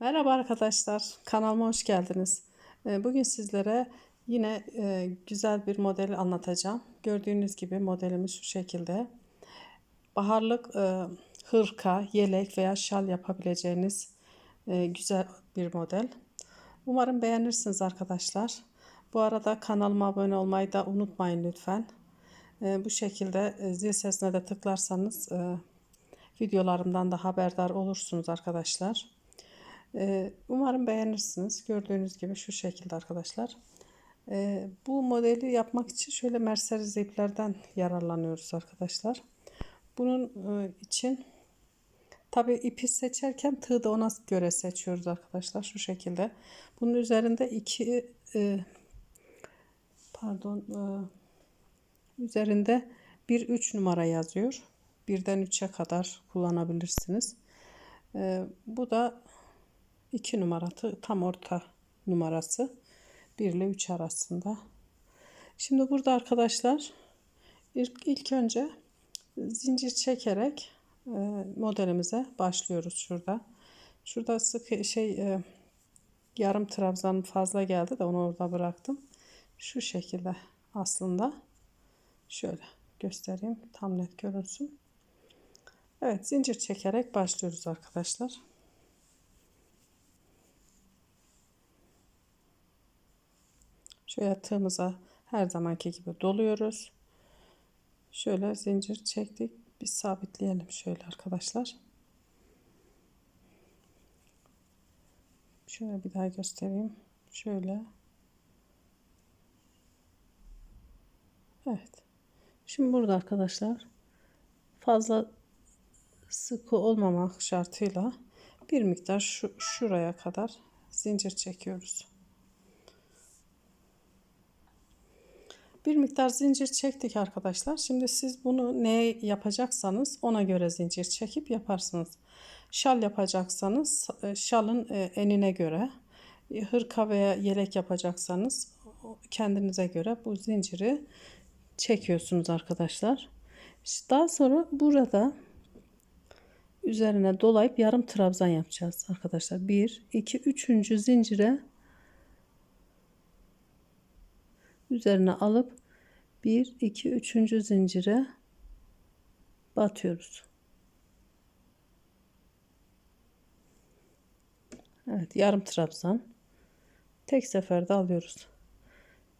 Merhaba arkadaşlar, kanalıma hoş geldiniz. Ee, Bugün sizlere yine e, güzel bir model anlatacağım. Gördüğünüz gibi modelimiz şu şekilde. Baharlık e, hırka, yelek veya şal yapabileceğiniz e, güzel bir model. Umarım beğenirsiniz arkadaşlar. Bu arada kanalıma abone olmayı da unutmayın lütfen. Bu şekilde zil sesine de tıklarsanız videolarımdan da haberdar olursunuz arkadaşlar. Ee, umarım beğenirsiniz. Gördüğünüz gibi şu şekilde arkadaşlar. Ee, bu modeli yapmak için şöyle Mercedes iplerden yararlanıyoruz arkadaşlar. Bunun e, için tabi ipi seçerken tığı da ona göre seçiyoruz arkadaşlar. Şu şekilde. Bunun üzerinde iki e, pardon e, üzerinde bir üç numara yazıyor. Birden 3'e kadar kullanabilirsiniz. bu da 2 numarası tam orta numarası 1 ile 3 arasında. Şimdi burada arkadaşlar ilk, ilk önce zincir çekerek e, modelimize başlıyoruz şurada. Şurada sık şey e, yarım trabzan fazla geldi de onu orada bıraktım. Şu şekilde aslında şöyle göstereyim tam net görünsün. Evet zincir çekerek başlıyoruz arkadaşlar. Şöyle tığımıza her zamanki gibi doluyoruz. Şöyle zincir çektik. Biz sabitleyelim şöyle arkadaşlar. Şöyle bir daha göstereyim. Şöyle. Evet. Şimdi burada arkadaşlar fazla sıkı olmamak şartıyla bir miktar şu şuraya kadar zincir çekiyoruz. Bir miktar zincir çektik arkadaşlar. Şimdi siz bunu ne yapacaksanız ona göre zincir çekip yaparsınız. Şal yapacaksanız e, şalın e, enine göre, e, hırka veya yelek yapacaksanız kendinize göre bu zinciri çekiyorsunuz arkadaşlar. Daha sonra burada üzerine dolayıp yarım trabzan yapacağız arkadaşlar. 1 2 3. zincire üzerine alıp 1 2 3. zincire batıyoruz. Evet yarım trabzan tek seferde alıyoruz.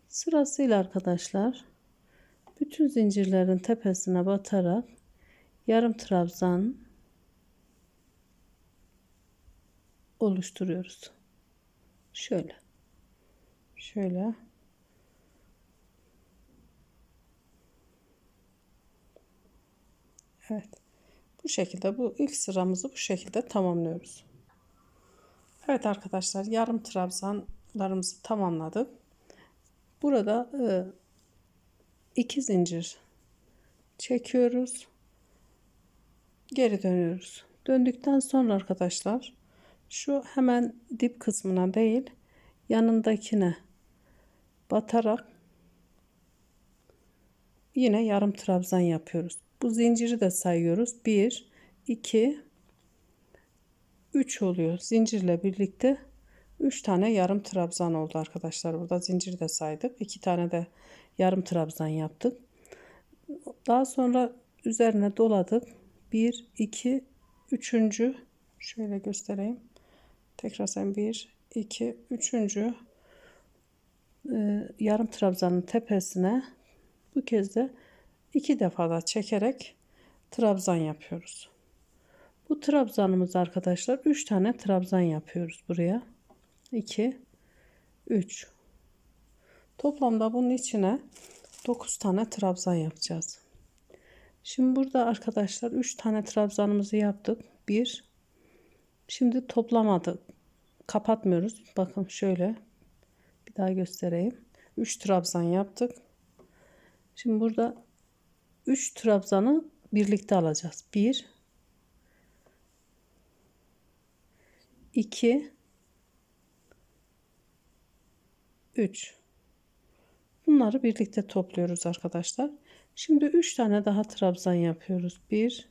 Sırasıyla arkadaşlar bütün zincirlerin tepesine batarak yarım trabzan oluşturuyoruz. Şöyle. Şöyle. Evet. Bu şekilde bu ilk sıramızı bu şekilde tamamlıyoruz. Evet arkadaşlar yarım trabzanlarımızı tamamladık. Burada e, iki zincir çekiyoruz. Geri dönüyoruz. Döndükten sonra arkadaşlar şu hemen dip kısmına değil yanındakine batarak yine yarım trabzan yapıyoruz. Bu zinciri de sayıyoruz. 1, 2, 3 oluyor. Zincirle birlikte 3 tane yarım trabzan oldu arkadaşlar. Burada zinciri de saydık. 2 tane de yarım trabzan yaptık. Daha sonra üzerine doladık. 1, 2, 3. Şöyle göstereyim. Tekrar sen 1, 2, 3. yarım trabzanın tepesine bu kez de iki defa da çekerek trabzan yapıyoruz. Bu trabzanımız arkadaşlar 3 tane trabzan yapıyoruz buraya. 2 3 Toplamda bunun içine 9 tane trabzan yapacağız. Şimdi burada arkadaşlar 3 tane trabzanımızı yaptık. 1 Şimdi toplamadık. Kapatmıyoruz. Bakın şöyle bir daha göstereyim. 3 trabzan yaptık. Şimdi burada 3 trabzanı birlikte alacağız. 1 2 3 Bunları birlikte topluyoruz arkadaşlar. Şimdi 3 tane daha trabzan yapıyoruz. 1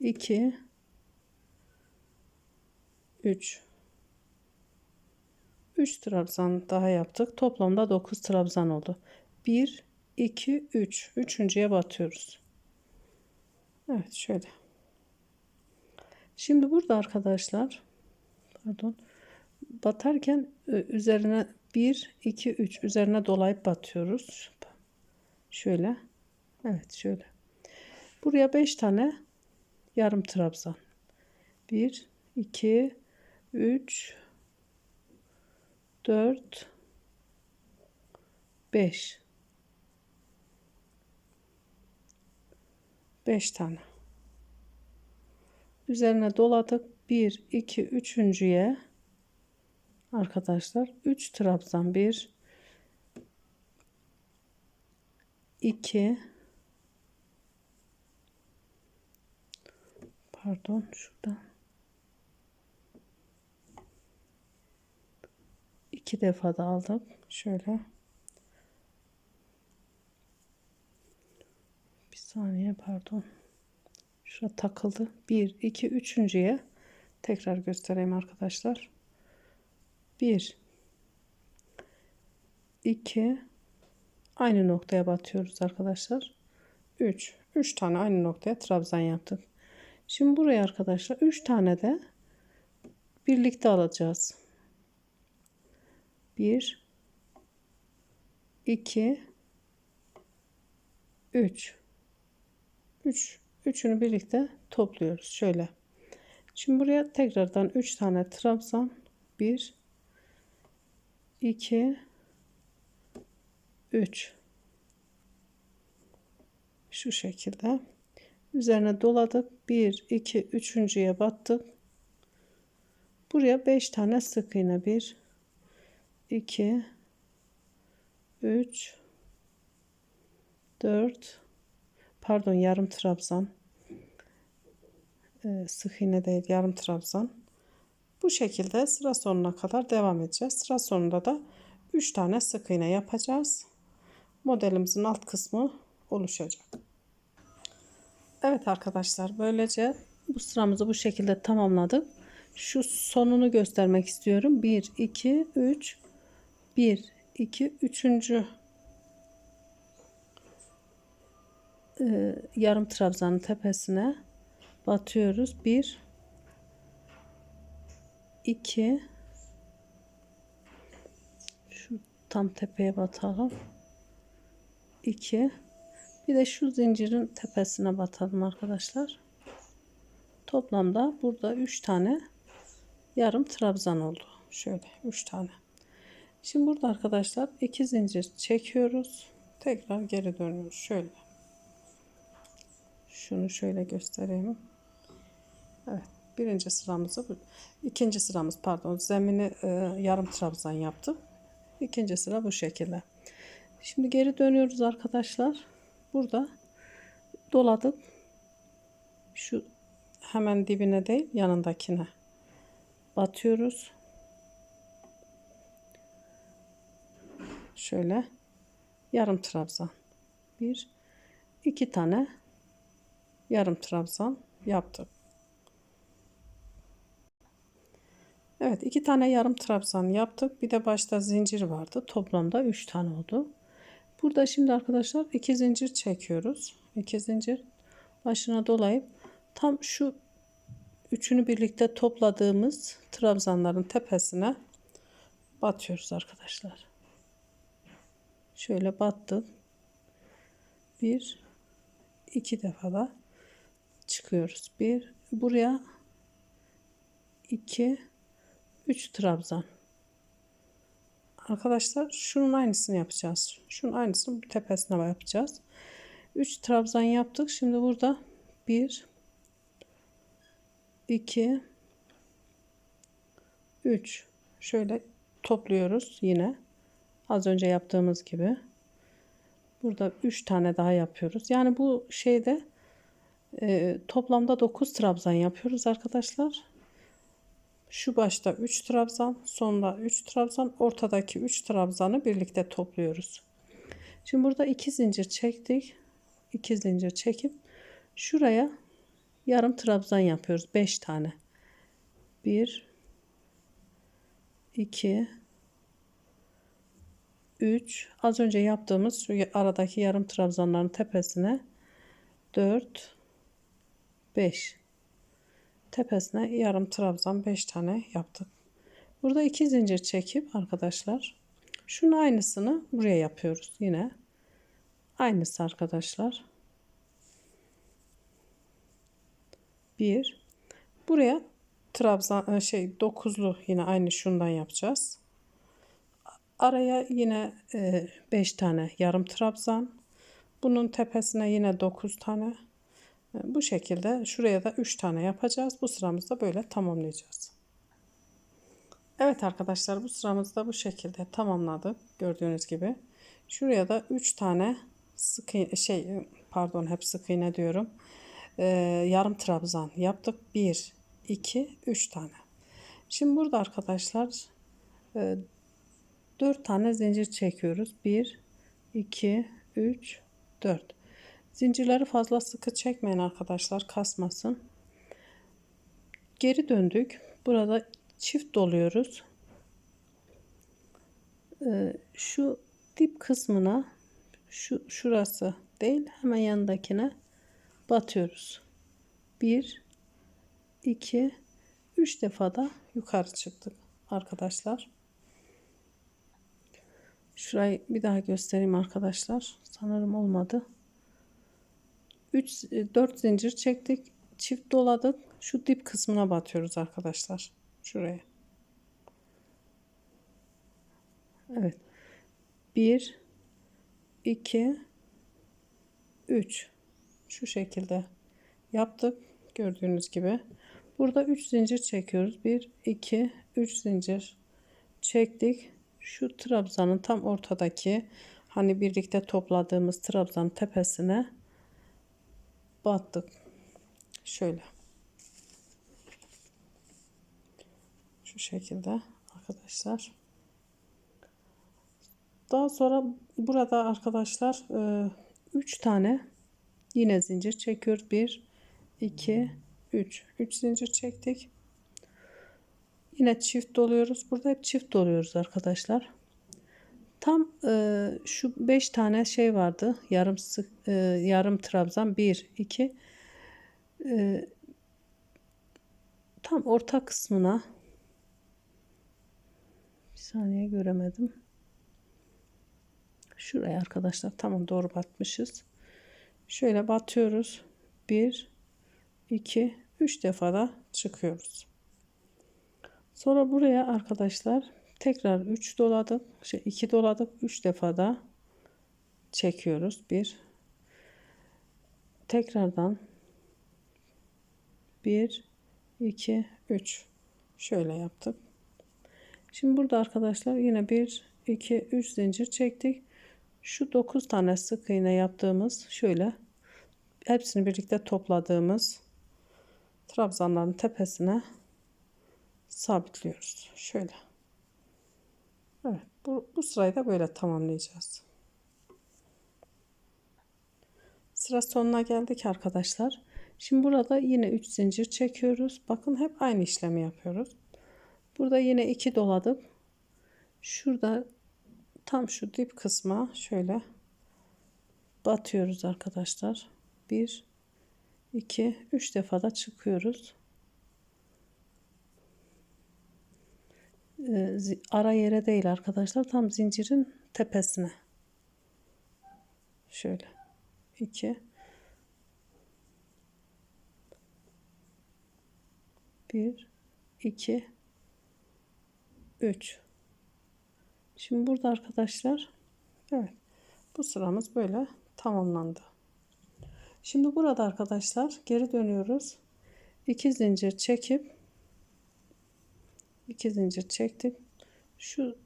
2 3 3 trabzan daha yaptık. Toplamda 9 trabzan oldu. 1 2 3 üçüncüye batıyoruz. Evet şöyle. Şimdi burada arkadaşlar pardon batarken e, üzerine 1 2 3 üzerine dolayıp batıyoruz. Şöyle. Evet şöyle. Buraya 5 tane yarım trabzan. 1 2 3 4 5 5 tane. Üzerine doladık. 1 2 üçüncüye. Arkadaşlar 3 trabzan. 1 2 pardon şuradan. İki defa da aldım. Şöyle bir saniye pardon. Şurada takıldı. 1 2 üçüncüye tekrar göstereyim arkadaşlar. 1 2 aynı noktaya batıyoruz arkadaşlar. 3 3 tane aynı noktaya trabzan yaptık. Şimdi buraya arkadaşlar 3 tane de birlikte alacağız. 1 2 3 3 üçünü birlikte topluyoruz. Şöyle. Şimdi buraya tekrardan 3 tane trabzan. 1 2 3 şu şekilde. Üzerine doladık. 1 2 üçüncüye battık. Buraya 5 tane sık iğne. 1 2 3 4 pardon yarım trabzan. Ee, sık iğne değil yarım trabzan. Bu şekilde sıra sonuna kadar devam edeceğiz. Sıra sonunda da 3 tane sık iğne yapacağız. Modelimizin alt kısmı oluşacak. Evet arkadaşlar böylece bu sıramızı bu şekilde tamamladık. Şu sonunu göstermek istiyorum. 1 2 3 1 2 üçüncü e, yarım trabzanın tepesine batıyoruz 1 2 şu tam tepeye batalım 2 bir de şu zincirin tepesine batalım arkadaşlar toplamda burada 3 tane yarım trabzan oldu şöyle 3 tane Şimdi burada arkadaşlar iki zincir çekiyoruz. Tekrar geri dönüyoruz. Şöyle. Şunu şöyle göstereyim. Evet. Birinci sıramızı ikinci sıramız pardon zemini e, yarım trabzan yaptık. İkinci sıra bu şekilde. Şimdi geri dönüyoruz arkadaşlar. Burada doladık. Şu hemen dibine değil yanındakine batıyoruz. şöyle yarım trabzan bir iki tane yarım trabzan yaptık Evet iki tane yarım trabzan yaptık. Bir de başta zincir vardı. Toplamda üç tane oldu. Burada şimdi arkadaşlar iki zincir çekiyoruz. İki zincir başına dolayıp tam şu üçünü birlikte topladığımız trabzanların tepesine batıyoruz arkadaşlar. Şöyle battık. Bir, iki defa da çıkıyoruz. Bir, buraya iki, üç trabzan. Arkadaşlar şunun aynısını yapacağız. Şunun aynısını tepesine yapacağız. 3 trabzan yaptık. Şimdi burada 1 2 3 şöyle topluyoruz yine. Az önce yaptığımız gibi. Burada 3 tane daha yapıyoruz. Yani bu şeyde e, toplamda 9 trabzan yapıyoruz arkadaşlar. Şu başta 3 trabzan, sonda 3 trabzan, ortadaki 3 trabzanı birlikte topluyoruz. Şimdi burada 2 zincir çektik. 2 zincir çekip şuraya yarım trabzan yapıyoruz. 5 tane. 1 2 3 az önce yaptığımız aradaki yarım trabzanların tepesine 4 5 tepesine yarım trabzan 5 tane yaptık. Burada iki zincir çekip arkadaşlar şunun aynısını buraya yapıyoruz yine. Aynısı arkadaşlar. Bir. Buraya trabzan şey dokuzlu yine aynı şundan yapacağız. Araya yine 5 tane yarım trabzan. Bunun tepesine yine 9 tane. Bu şekilde şuraya da 3 tane yapacağız. Bu sıramızda böyle tamamlayacağız. Evet arkadaşlar bu sıramızda bu şekilde tamamladık. Gördüğünüz gibi. Şuraya da 3 tane sık iğne, şey pardon hep sık iğne diyorum. Ee, yarım trabzan yaptık. 1 2 3 tane. Şimdi burada arkadaşlar e, 4 tane zincir çekiyoruz. 1 2 3 4. Zincirleri fazla sıkı çekmeyin arkadaşlar kasmasın. Geri döndük. Burada çift doluyoruz. Ee, şu dip kısmına şu şurası değil hemen yanındakine batıyoruz. 1 2 3 defa da yukarı çıktık arkadaşlar. Şurayı bir daha göstereyim arkadaşlar. Sanırım olmadı. 3 4 zincir çektik. Çift doladık. Şu dip kısmına batıyoruz arkadaşlar. Şuraya. Evet. 1 2 3 şu şekilde yaptık. Gördüğünüz gibi. Burada 3 zincir çekiyoruz. 1 2 3 zincir çektik. Şu trabzanın tam ortadaki hani birlikte topladığımız trabzanın tepesine battık. Şöyle. Şu şekilde arkadaşlar. Daha sonra burada arkadaşlar 3 e, tane yine zincir çekiyoruz. 1 2 3 3 zincir çektik. Yine çift doluyoruz. Burada hep çift doluyoruz arkadaşlar. Tam e, şu 5 tane şey vardı. Yarım sık e, yarım trabzan 1 2 e, tam orta kısmına bir saniye göremedim. Şuraya arkadaşlar tamam doğru batmışız. Şöyle batıyoruz. 1 2 3 defa da çıkıyoruz. Sonra buraya arkadaşlar tekrar 3 doladık. Şey 2 doladık. 3 defa da çekiyoruz. 1 tekrardan 1 2 3 şöyle yaptık. Şimdi burada arkadaşlar yine 1 2 3 zincir çektik. Şu 9 tane sık iğne yaptığımız şöyle hepsini birlikte topladığımız trabzanların tepesine sabitliyoruz. Şöyle. Bu, bu sırayı da böyle tamamlayacağız. Sıra sonuna geldik arkadaşlar. Şimdi burada yine 3 zincir çekiyoruz. Bakın hep aynı işlemi yapıyoruz. Burada yine 2 doladık. Şurada tam şu dip kısma şöyle batıyoruz arkadaşlar. 1 2 3 defa da çıkıyoruz. Ee, ara yere değil arkadaşlar. Tam zincirin tepesine. Şöyle. 2 1 2 3 Şimdi burada arkadaşlar evet bu sıramız böyle tamamlandı. Şimdi burada arkadaşlar geri dönüyoruz. 2 zincir çekip 2 zincir çektik. Şu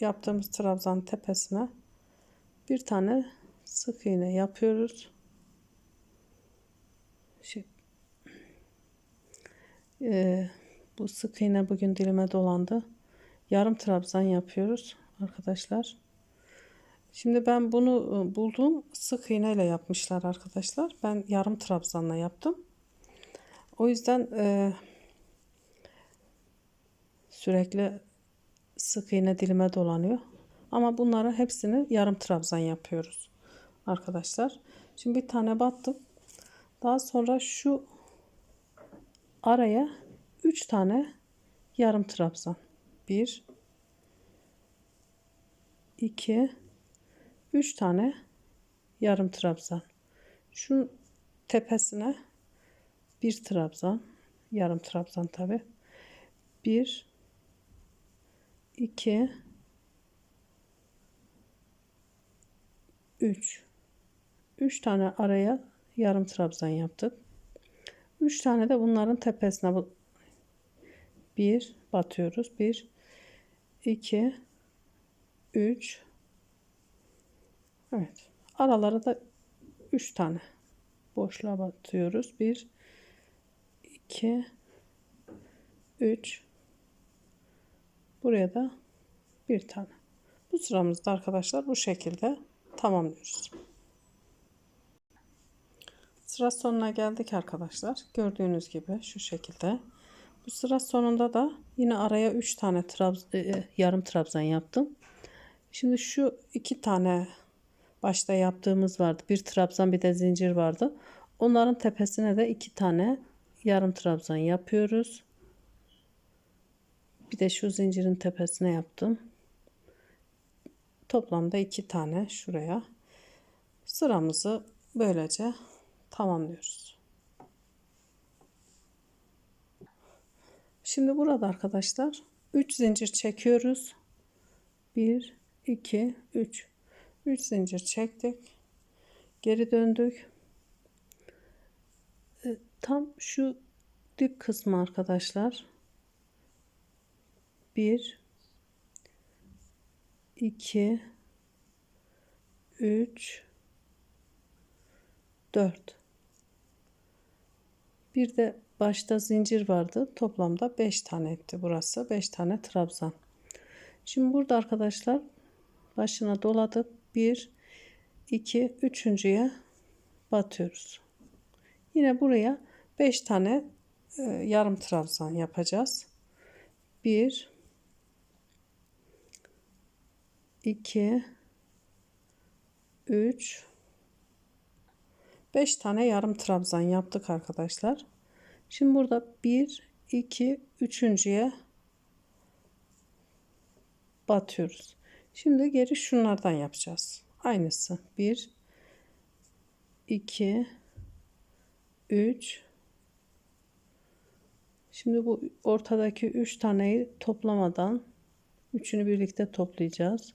yaptığımız trabzan tepesine bir tane sık iğne yapıyoruz. Şey, e, bu sık iğne bugün dilime dolandı. Yarım trabzan yapıyoruz arkadaşlar. Şimdi ben bunu e, buldum. Sık iğne ile yapmışlar arkadaşlar. Ben yarım trabzanla yaptım. O yüzden e, sürekli sık iğne dilime dolanıyor. Ama bunları hepsini yarım trabzan yapıyoruz arkadaşlar. Şimdi bir tane battım. Daha sonra şu araya 3 tane yarım trabzan. 1 2 3 tane yarım trabzan. Şu tepesine bir trabzan, yarım trabzan tabi. 1 2 3 3 tane araya yarım trabzan yaptık. 3 tane de bunların tepesine bu 1 batıyoruz. 1 2 3 Evet. Aralara da 3 tane boşluğa batıyoruz. 1 2 3 Buraya da bir tane. Bu sıramızda arkadaşlar bu şekilde tamamlıyoruz. Sıra sonuna geldik arkadaşlar. Gördüğünüz gibi şu şekilde. Bu sıra sonunda da yine araya 3 tane trabz e, e, yarım trabzan yaptım. Şimdi şu iki tane başta yaptığımız vardı. Bir trabzan bir de zincir vardı. Onların tepesine de iki tane yarım trabzan yapıyoruz. Bir de şu zincirin tepesine yaptım. Toplamda iki tane şuraya. Sıramızı böylece tamamlıyoruz. Şimdi burada arkadaşlar 3 zincir çekiyoruz. 1 2 3 3 zincir çektik. Geri döndük. E, tam şu dip kısmı arkadaşlar 1 2 3 4 bir de başta zincir vardı. Toplamda 5 tane etti burası. 5 tane trabzan. Şimdi burada arkadaşlar başına doladık. 1 2 üçüncüye batıyoruz. Yine buraya 5 tane e, yarım trabzan yapacağız. 1 2 3 5 tane yarım trabzan yaptık arkadaşlar. Şimdi burada 1 2 üçüncüye batıyoruz. Şimdi geri şunlardan yapacağız. Aynısı. 1 2 3 Şimdi bu ortadaki 3 taneyi toplamadan üçünü birlikte toplayacağız.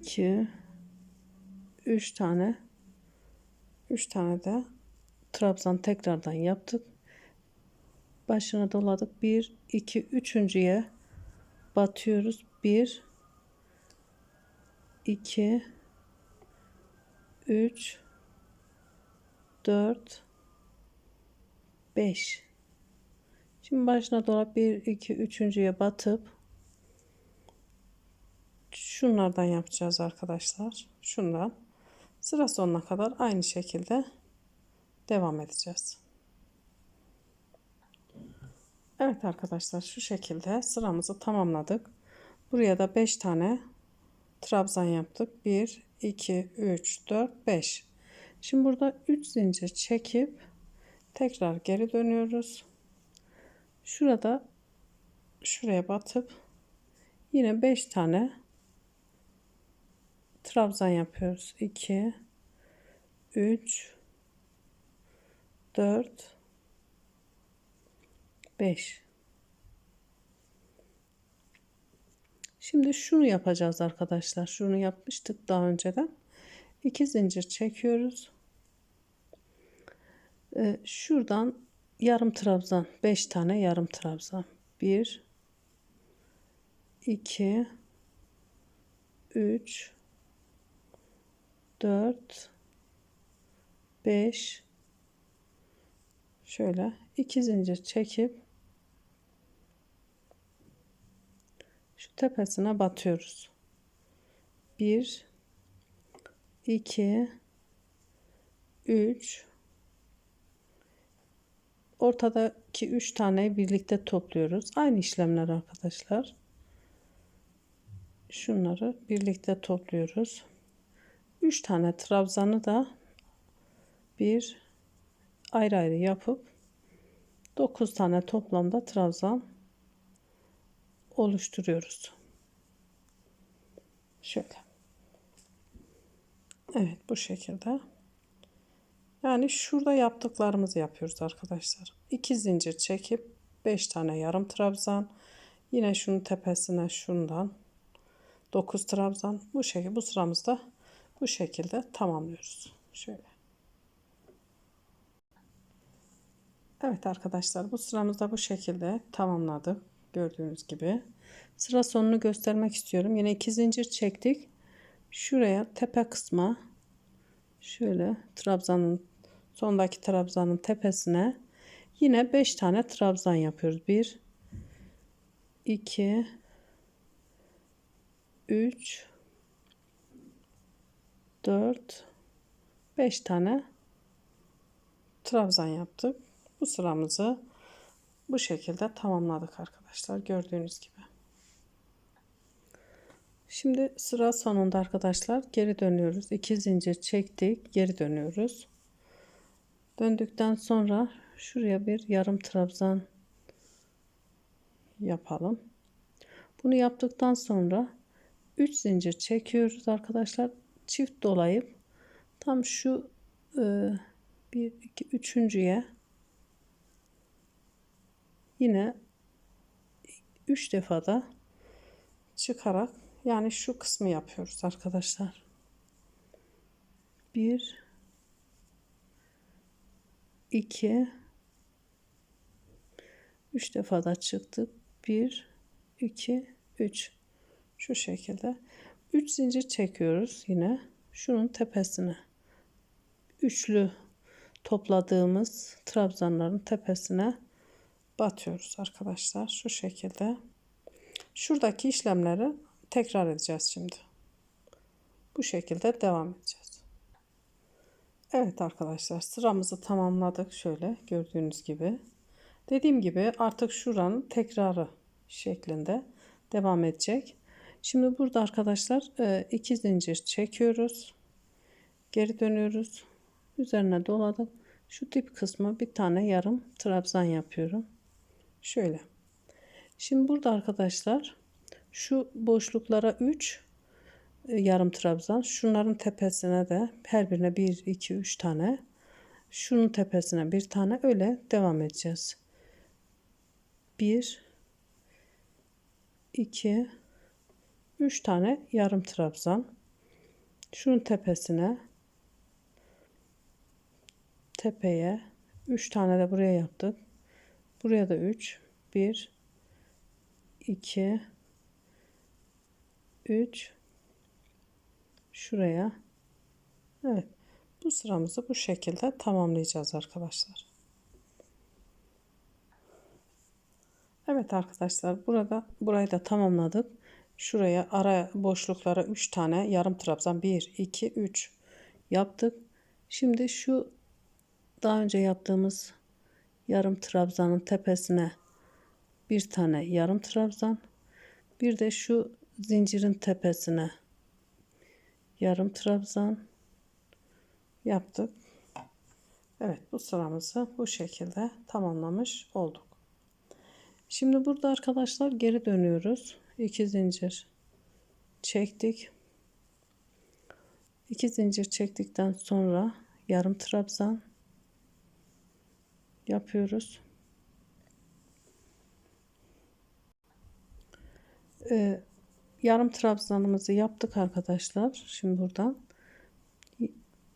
2 3 tane 3 tane de trabzan tekrardan yaptık. Başına doladık. 1 2 üçüncüye batıyoruz. 1 2 3 4 5 Şimdi başına dolap 1 2 üçüncüye batıp şunlardan yapacağız arkadaşlar. Şundan sıra sonuna kadar aynı şekilde devam edeceğiz. Evet arkadaşlar şu şekilde sıramızı tamamladık. Buraya da 5 tane trabzan yaptık. 1 2 3 4 5. Şimdi burada 3 zincir çekip tekrar geri dönüyoruz. Şurada şuraya batıp yine 5 tane trabzan yapıyoruz. 2 3 4 5 Şimdi şunu yapacağız arkadaşlar. Şunu yapmıştık daha önceden. 2 zincir çekiyoruz. Ee, şuradan yarım trabzan 5 tane yarım trabzan 1 2 3 4 5 şöyle iki zincir çekip şu tepesine batıyoruz. 1 2 3 ortadaki 3 taneyi birlikte topluyoruz. Aynı işlemler arkadaşlar. Şunları birlikte topluyoruz. 3 tane trabzanı da bir ayrı ayrı yapıp 9 tane toplamda trabzan oluşturuyoruz. Şöyle. Evet bu şekilde. Yani şurada yaptıklarımızı yapıyoruz arkadaşlar. 2 zincir çekip 5 tane yarım trabzan. Yine şunun tepesine şundan 9 trabzan. Bu şekilde bu sıramızda bu şekilde tamamlıyoruz. Şöyle. Evet arkadaşlar bu sıramızda bu şekilde tamamladık. Gördüğünüz gibi. Sıra sonunu göstermek istiyorum. Yine iki zincir çektik. Şuraya tepe kısma şöyle trabzanın sondaki trabzanın tepesine yine 5 tane trabzan yapıyoruz. 1 2 3 4 5 tane trabzan yaptık. Bu sıramızı bu şekilde tamamladık arkadaşlar. Gördüğünüz gibi. Şimdi sıra sonunda arkadaşlar geri dönüyoruz. 2 zincir çektik. Geri dönüyoruz. Döndükten sonra şuraya bir yarım trabzan yapalım. Bunu yaptıktan sonra 3 zincir çekiyoruz arkadaşlar. Çift dolayıp tam şu 1 2 üçüncüye yine 3 defada çıkarak yani şu kısmı yapıyoruz arkadaşlar. 1 2 3 defada çıktık. 1 2 3 şu şekilde 3 zincir çekiyoruz yine. Şunun tepesine. Üçlü topladığımız trabzanların tepesine batıyoruz arkadaşlar şu şekilde. Şuradaki işlemleri tekrar edeceğiz şimdi. Bu şekilde devam edeceğiz. Evet arkadaşlar sıramızı tamamladık şöyle gördüğünüz gibi. Dediğim gibi artık şuranın tekrarı şeklinde devam edecek şimdi burada arkadaşlar e, iki zincir çekiyoruz geri dönüyoruz üzerine doladım şu dip kısmı bir tane yarım trabzan yapıyorum Şöyle. Şimdi burada arkadaşlar şu boşluklara 3 e, yarım trabzan. Şunların tepesine de her birine 1, 2, 3 tane. Şunun tepesine bir tane öyle devam edeceğiz. 1 2 3 tane yarım trabzan. Şunun tepesine tepeye 3 tane de buraya yaptık. Buraya da 3. 1 2 3 şuraya Evet bu sıramızı bu şekilde tamamlayacağız arkadaşlar Evet arkadaşlar burada burayı da tamamladık şuraya ara boşluklara 3 tane yarım trabzan 1 2 3 yaptık şimdi şu daha önce yaptığımız yarım trabzanın tepesine bir tane yarım trabzan bir de şu zincirin tepesine yarım trabzan yaptık. Evet bu sıramızı bu şekilde tamamlamış olduk. Şimdi burada arkadaşlar geri dönüyoruz. 2 zincir çektik. 2 zincir çektikten sonra yarım trabzan yapıyoruz. Ee, yarım trabzanımızı yaptık arkadaşlar. Şimdi buradan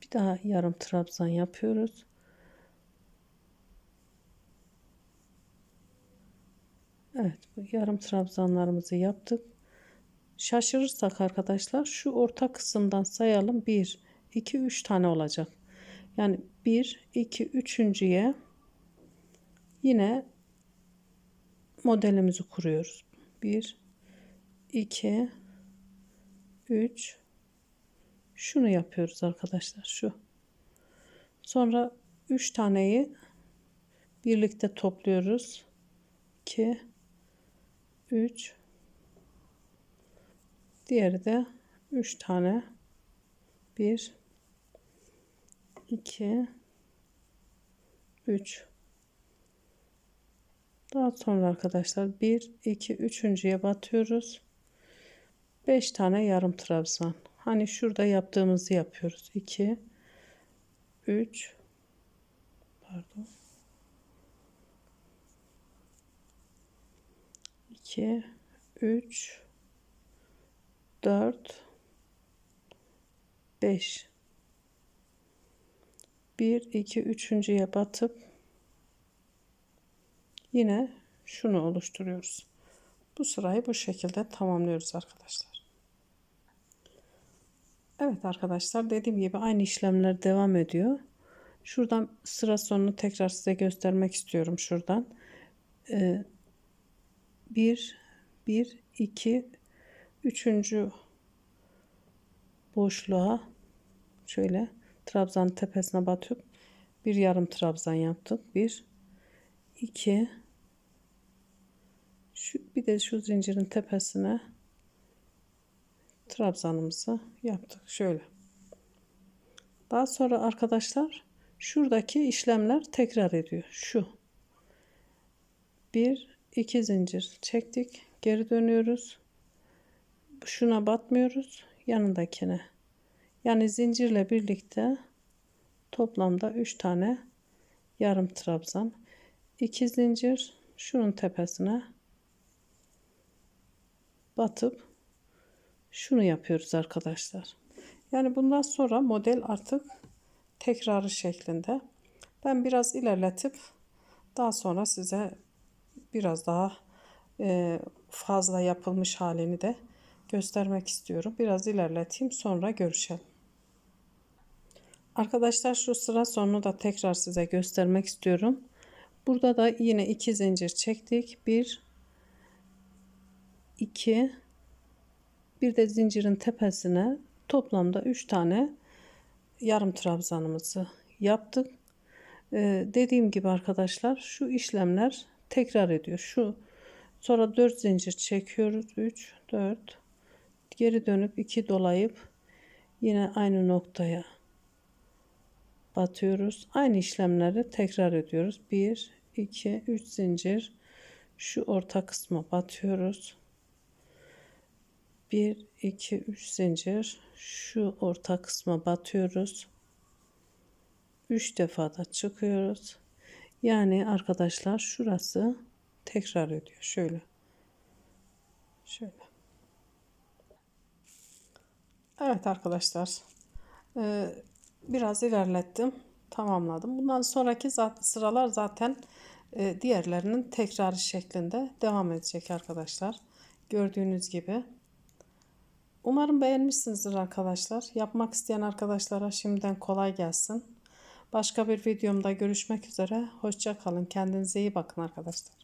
bir daha yarım trabzan yapıyoruz. Evet, yarım trabzanlarımızı yaptık. Şaşırırsak arkadaşlar şu orta kısımdan sayalım. 1 2 3 tane olacak. Yani 1 2 3.'ye Yine modelimizi kuruyoruz. 1 2 3 şunu yapıyoruz arkadaşlar şu Sonra 3 taneyi birlikte topluyoruz. 2 3 Diğeri de 3 tane 1 2 3 Daha sonra arkadaşlar 1 2 üçüncüye batıyoruz. 5 tane yarım trabzan. Hani şurada yaptığımızı yapıyoruz. 2 3 pardon 2 3 4 5 1 2 üçüncüye batıp yine şunu oluşturuyoruz. Bu sırayı bu şekilde tamamlıyoruz arkadaşlar. Evet arkadaşlar dediğim gibi aynı işlemler devam ediyor. Şuradan sıra sonunu tekrar size göstermek istiyorum şuradan. Ee, 1 1 2 üçüncü boşluğa şöyle trabzanın tepesine batıp bir yarım trabzan yaptık. Bir, iki, şu, bir de şu zincirin tepesine trabzanımızı yaptık. Şöyle. Daha sonra arkadaşlar şuradaki işlemler tekrar ediyor. Şu. Bir, iki zincir çektik. Geri dönüyoruz. Şuna batmıyoruz. Yanındakine. Yani zincirle birlikte toplamda 3 tane yarım trabzan. 2 zincir şunun tepesine batıp şunu yapıyoruz arkadaşlar. Yani bundan sonra model artık tekrarı şeklinde. Ben biraz ilerletip daha sonra size biraz daha e, fazla yapılmış halini de göstermek istiyorum. Biraz ilerleteyim sonra görüşelim. Arkadaşlar şu sıra sonunu da tekrar size göstermek istiyorum. Burada da yine iki zincir çektik. Bir, iki, bir de zincirin tepesine toplamda üç tane yarım trabzanımızı yaptık. Ee, dediğim gibi arkadaşlar şu işlemler tekrar ediyor. Şu sonra 4 zincir çekiyoruz. 3 4 geri dönüp 2 dolayıp yine aynı noktaya batıyoruz. Aynı işlemleri tekrar ediyoruz. 1 2 3 zincir şu orta kısma batıyoruz. 1 2 3 zincir şu orta kısma batıyoruz. 3 defa da çıkıyoruz. Yani arkadaşlar şurası tekrar ediyor. Şöyle. Şöyle. Evet arkadaşlar. Ee, biraz ilerlettim. Tamamladım. Bundan sonraki sıralar zaten e, diğerlerinin tekrarı şeklinde devam edecek arkadaşlar. Gördüğünüz gibi. Umarım beğenmişsinizdir arkadaşlar. Yapmak isteyen arkadaşlara şimdiden kolay gelsin. Başka bir videomda görüşmek üzere. Hoşça kalın. Kendinize iyi bakın arkadaşlar.